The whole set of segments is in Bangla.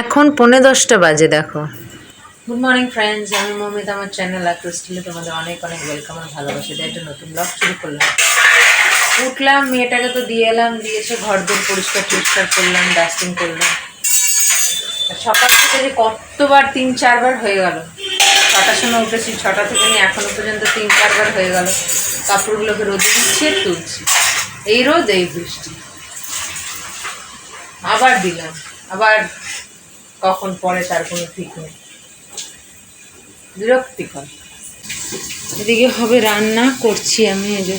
এখন পৌনে দশটা বাজে, দেখো। গুড মর্নিং ফ্রেন্ডস আমি মমিত, আমার চ্যানেল আর ক্রিস্টালে তোমাদের অনেক অনেক ওয়েলকাম আর ভালোবাসি তাই একটা নতুন ব্লগ শুরু করলাম। উঠলাম, মেয়েটাকে তো দিয়ে এলাম দিয়েছে ঘর দোর পরিষ্কার টরিষ্কার করলাম ডাস্টিং করলাম। সকাল থেকে যে কতবার তিন চারবার হয়ে গেল। ছটার সময় উঠেছি, ছটা থেকে নিয়ে এখনও পর্যন্ত তিন চারবার হয়ে গেল। কাপড়গুলোকে রোদে দিচ্ছি তুলছি। এই রোদ, এই বৃষ্টি। আবার দিলাম, আবার কখন পরে তার কোনো ঠিক নেই। বিরক্তিকর। এদিকে হবে রান্না করছি আমি এই যে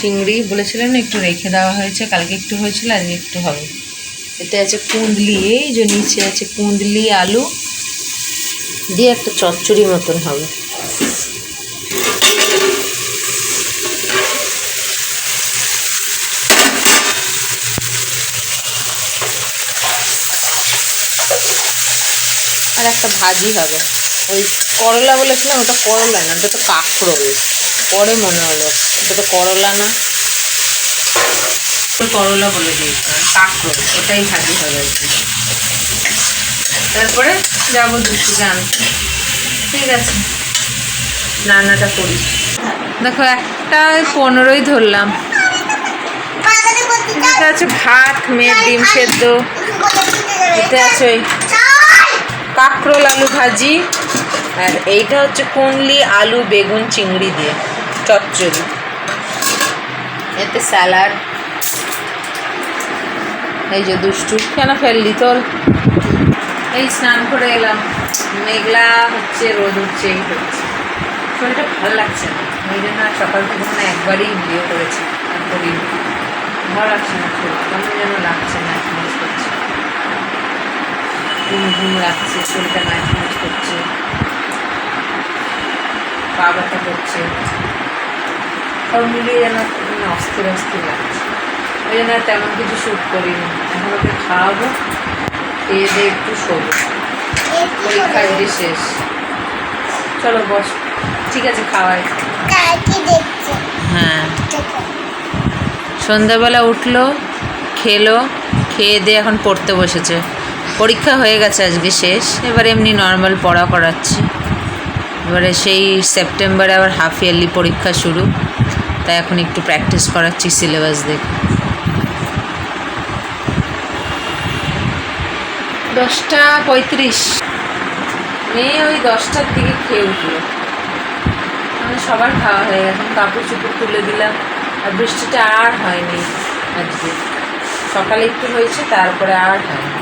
চিংড়ি বলেছিলাম না একটু রেখে দেওয়া হয়েছে কালকে একটু হয়েছিল আজকে একটু হবে। এটা আছে কুঁদলি এই যে নিচে আছে কুঁদলি আলু। দিয়ে একটা চচ্চড়ি মতন হবে। আর একটা ভাজি হবে। ওই করলা বলেছিলাম ওটা করলা না ওটা তো কাঁকরোল। পরে মনে হলো ওটা তো করলা না। করলা বলে দিয়েছিলাম কাঁকরোল ওটাই ভাজি হবে আর কি। তারপরে যাব দুপুরে আনতে। ঠিক আছে। রান্নাটা করি। দেখো একটা ওই পনেরোই ধরলাম। এটা আছে ভাত মেয়ের ডিম সেদ্ধ। এটা আছে ওই কাঁকরোল আলু ভাজি, আর এইটা হচ্ছে কুনলি আলু বেগুন চিংড়ি দিয়ে, চচ্চড়ি। এতে স্যালাড। এই যে দুষ্টু, কেন ফেললি তোর এই স্নান করে এলাম, মেঘলা হচ্ছে, রোদ উঠছে, এই হচ্ছে। শরীরটা ভালো লাগছে না ওই জন্য সকাল থেকে মানে একবারই বিয়ে করেছি, আর ভালো লাগছে না শরীর কেমন যেন লাগছে না করছে। ঘুম ঘুম রাখছে শরীরটা নাচ ম্যাচ করছে পা ব্যথা করছে। সব মিলিয়ে যেন মানে অস্থির অস্থির লাগছে। ওই জন্য আর তেমন কিছু শ্যুট করিনি। এখন ওকে খাওয়াবো খেয়ে দিয়ে একটু শোবো। পরীক্ষা যদি শেষ। চলো বস। ঠিক আছে খাওয়াই। হ্যাঁ। সন্ধ্যাবেলা উঠল খেলো খেয়ে দিয়ে এখন পড়তে বসেছে। পরীক্ষা হয়ে গেছে আজকে শেষ। এবার এমনি নর্মাল পড়া করাচ্ছি। এবারে সেই সেপ্টেম্বরে আবার হাফ ইয়ারলি পরীক্ষা শুরু। তাই এখন একটু প্র্যাকটিস করাচ্ছি সিলেবাস দেখে। দশটা পঁয়ত্রিশ। মেয়ে ওই দশটার দিকে খেয়ে উঠল। মানে সবার খাওয়া হয়ে গেছে। কাপড় চুপড় তুলে দিলাম। আর বৃষ্টিটা আর হয়নি আজকে। সকালে একটু হয়েছে, তারপরে আর হয়নি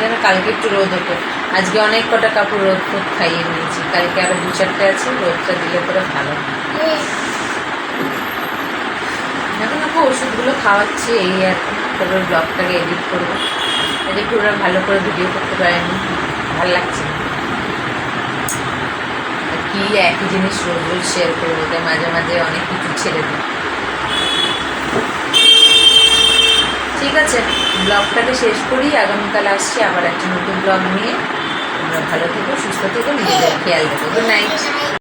যেন কালকে একটু রোদ হতো। আজকে অনেক কটা কাপড় রোদ ফোদ খাইয়ে নিয়েছি। কালকে আরও দু চারটে আছে, রোদটা দিলে পরে ভালো। এখন ওকে ওষুধগুলো খাওয়াচ্ছি, এই আর তারপরে ব্লগটাকে এডিট করব। এডিট করে ভালো করে ভিডিও করতে পারেনি? ভালো লাগছে কি একই জিনিস রোজ রোজ শেয়ার করব তাই মাঝে মাঝে অনেক কিছু ছেড়ে দিই। ঠিক আছে। ব্লগটাকে শেষ করি। আগামীকাল আসছি আবার একটা নতুন ব্লগ নিয়ে। তোমরা ভালো থেকো, সুস্থ থেকো, নিজেদের খেয়াল রেখো। Good night